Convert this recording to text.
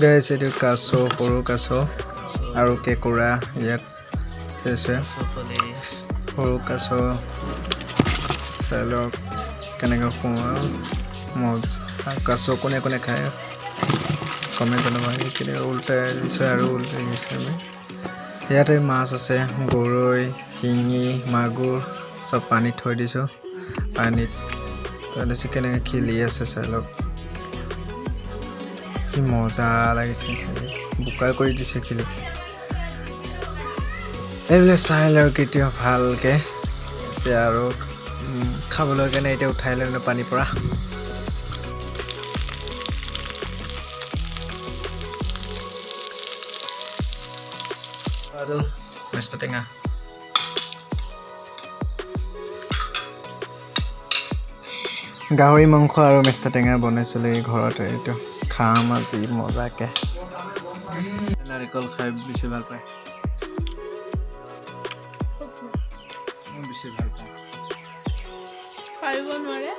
পাইছে এইটো কাছ, সৰু কাছ আৰু কেঁকুৰা ইয়াত সৰু কাছ চাই লওক কেনেকৈ সোমাওঁ মজা কাছ কোনে কোনে খায়? কমে জনাব কেনেকৈ উল্টাই দিছে আৰু উল্টাই দিছে আমি। ইয়াতে মাছ আছে, গৰৈ, শিঙি, মাগুৰ, চব পানীত থৈ দিছোঁ। পানীত দিছোঁ, কেনেকৈ খেলি আছে চাই লওক কি মজা লাগিছে। বোকা কৰি দিছে খেলি এইবিলাক চাই লওক কেতিয়া ভালকৈ। এতিয়া আৰু খাবলৈ কাৰণে এতিয়া উঠাই লৈ পানীৰ পৰা। আৰু মেষ্টা টেঙা। গাহৰি, মাংস আৰু মেষ্টা টেঙা বনাইছিলোঁ এই ঘৰতে এইটো। খাম আজি মজাকে। নাৰিকল খাই বেছি ভালো পায়। বেছি ভালো পাওঁ। পাৰিব নোৱাৰে।